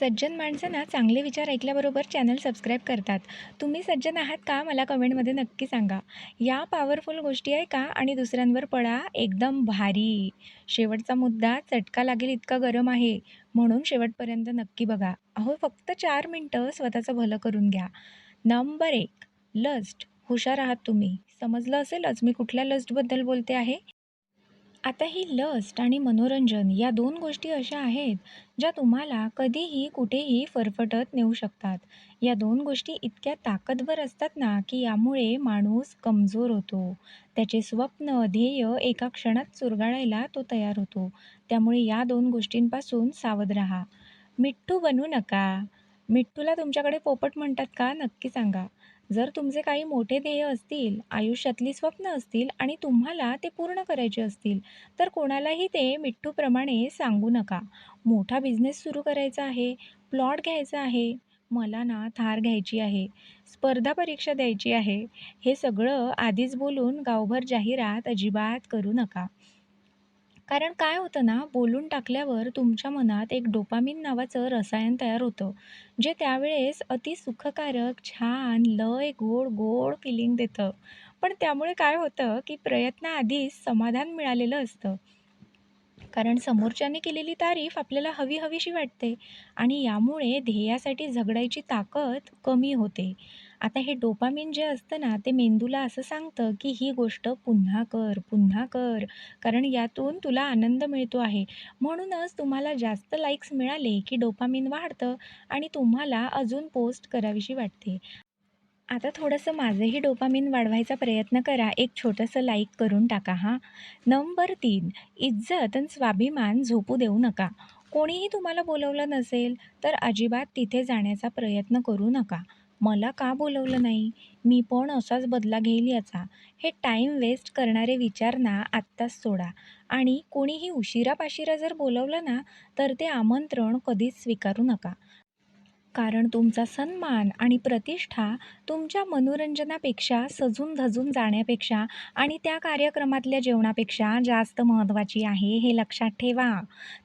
सज्जन माणसं ना चांगले विचार ऐकल्याबरोबर चॅनल सबस्क्राईब करतात. तुम्ही सज्जन आहात का? मला कमेंटमध्ये नक्की सांगा. या पॉवरफुल गोष्टी आहे का? आणि दुसऱ्यांवर पडा. एकदम भारी. शेवटचा मुद्दा चटका लागेल इतका गरम आहे. म्हणून शेवटपर्यंत नक्की बघा. अहो फक्त चार मिनटं स्वतःचं भलं करून घ्या. नंबर एक लस्ट हुशार आहात तुम्ही. समजलं असेलच मी कुठल्या लस्टबद्दल बोलते आहे? आता ही लस्ट आणि मनोरंजन या दोन गोष्टी अशा आहेत ज्या तुम्हाला कधीही कुठेही फरफटत नेऊ शकतात. या दोन गोष्टी इतक्या ताकदवर असतात ना की यामुळे माणूस कमजोर होतो. त्याचे स्वप्न ध्येय एका क्षणात चुरगाळायला तो तयार होतो. त्यामुळे या दोन गोष्टींपासून सावध राहा. मिठ्ठू बनू नका. मिठ्ठूला तुमच्याकडे पोपट म्हणतात का? नक्की सांगा. जर तुमचे काही मोठे ध्येय असतील आयुष्यातली स्वप्न असतील आणि तुम्हाला ते पूर्ण करायचे असतील तर कोणालाही ते मिठ्ठूप्रमाणे सांगू नका. मोठा बिझनेस सुरू करायचा आहे प्लॉट घ्यायचा आहे मला ना थार घ्यायची आहे स्पर्धा परीक्षा द्यायची आहे हे सगळं आधीच बोलून गावभर जाहिरात अजिबात करू नका. कारण काय होतं ना बोलून टाकल्यावर तुमच्या मनात एक डोपामिन नावाचं रसायन तयार होतं जे त्यावेळेस अति सुखकारक छान लय गोड गोड फिलिंग देतं. पण त्यामुळे काय होतं की प्रयत्नाआधीच समाधान मिळालेलं असतं. कारण समोरच्याने केलेली तारीफ आपल्याला हवी हवीशी वाटते आणि यामुळे ध्येयासाठी झगडायची ताकद कमी होते. आता हे डोपामिन जे असतं ना ते मेंदूला असं सांगतं की ही गोष्ट पुन्हा कर पुन्हा कर कारण यातून तुला आनंद मिळतो आहे. म्हणूनच तुम्हाला जास्त लाईक्स मिळाले की डोपामिन वाढतं आणि तुम्हाला अजून पोस्ट करावीशी वाटते. आता थोडंसं माझंही डोपामिन वाढवायचा प्रयत्न करा. एक छोटंसं लाईक करून टाका हां. नंबर तीन इज्जत आणि स्वाभिमान झोपू देऊ नका. कोणीही तुम्हाला बोलवलं नसेल तर अजिबात तिथे जाण्याचा प्रयत्न करू नका. मला का बोलवलं नाही? मी पण असाच बदला घेईल याचा. हे टाईम वेस्ट करणारे विचार ना आत्ताच सोडा. आणि कोणीही उशिरापाशिरा जर बोलवलं ना तर ते आमंत्रण कधीच स्वीकारू नका. कारण तुमचा सन्मान आणि प्रतिष्ठा तुमच्या मनोरंजनापेक्षा सजून धजून जाण्यापेक्षा आणि त्या कार्यक्रमातल्या जेवणापेक्षा जास्त महत्त्वाची आहे हे लक्षात ठेवा.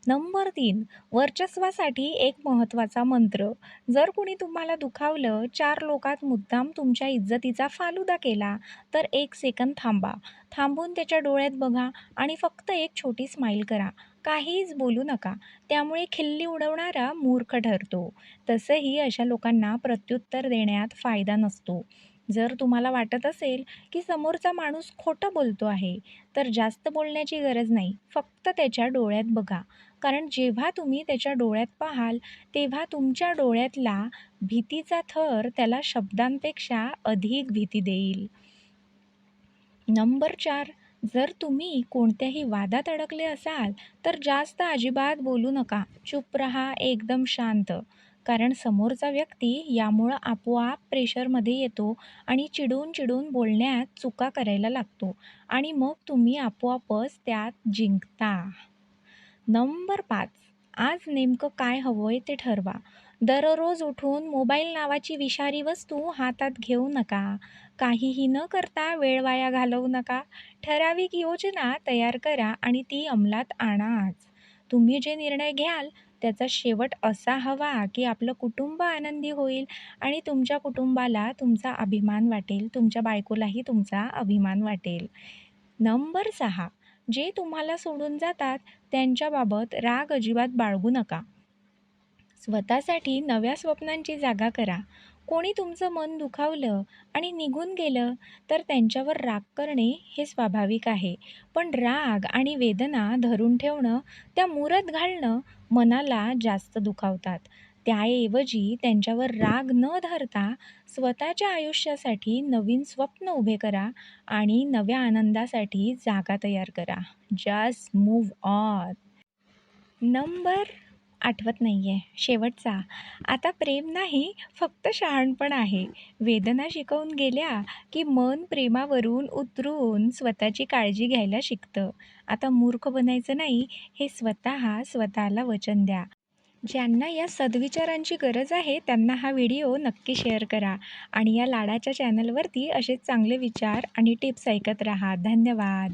नंबर तीन वर्चस्वासाठी एक महत्त्वाचा मंत्र. जर कुणी तुम्हाला दुखावलं चार लोकात मुद्दाम तुमच्या इज्जतीचा फालुदा केला तर एक सेकंद थांबा. थांबून त्याच्या डोळ्यात बघा आणि फक्त एक छोटी स्माईल करा. काहीच बोलू नका. त्यामुळे खिल्ली उडवणारा मूर्ख ठरतो. तसंही अशा लोकांना प्रत्युत्तर देण्यात फायदा नसतो. जर तुम्हाला वाटत असेल की समोरचा माणूस खोटं बोलतो आहे तर जास्त बोलण्याची गरज नाही. फक्त त्याच्या डोळ्यात बघा. कारण जेव्हा तुम्ही त्याच्या डोळ्यात पाहाल तेव्हा तुमच्या डोळ्यातला भीतीचा थर त्याला शब्दांपेक्षा अधिक भीती देईल. नंबर चार. जर तुम्ही कोणत्याही वादात अडकले असाल तर जास्त अजिबात बोलू नका. चुप रहा एकदम शांत. कारण समोरचा व्यक्ती यामुळं आपोआप प्रेशरमध्ये येतो आणि चिडून चिडून बोलण्यात चुका करायला लागतो आणि मग तुम्ही आपोआपच त्यात जिंकता. नंबर पाच. आज नेमकं काय हवं आहे ते ठरवा. दररोज उठून मोबाईल नावाची विषारी वस्तू हातात घेऊ नका. काहीही न करता वेळ वाया घालवू नका. ठराविक योजना तयार करा आणि ती अंमलात आणा आज. तुम्ही जे निर्णय घ्याल त्याचा शेवट असा हवा की आपलं कुटुंब आनंदी होईल आणि तुमच्या कुटुंबाला तुमचा अभिमान वाटेल तुमच्या बायकोलाही तुमचा अभिमान वाटेल. नंबर सहा. जे तुम्हाला सोडून जातात त्यांच्याबाबत राग अजिबात बाळगू नका. स्वतःसाठी नव्या स्वप्नांची जागा करा. कोणी तुमचं मन दुखावलं आणि निघून गेलं तर त्यांच्यावर राग करणे हे स्वाभाविक आहे. पण राग आणि वेदना धरून ठेवणं त्या मुरत घालणं मनाला जास्त दुखावतात. त्याऐवजी त्यांच्यावर राग न धरता स्वतःच्या आयुष्यासाठी नवीन स्वप्न उभे करा आणि नव्या आनंदासाठी जागा तयार करा. Just move on. नंबर आठवत नाही आहे शेवटचा. आता प्रेम नाही फक्त शहाणपण आहे. वेदना शिकवून गेल्या की मन प्रेमावरून उतरून स्वतःची काळजी घ्यायला शिकतं. आता मूर्ख बनायचं नाही हे स्वतः स्वतःला वचन द्या. ज्यांना या सद्विचारांची गरज आहे त्यांना हा व्हिडिओ नक्की शेअर करा आणि या लाडाच्या चॅनलवरती असेच चांगले विचार आणि टिप्स ऐकत राहा. धन्यवाद.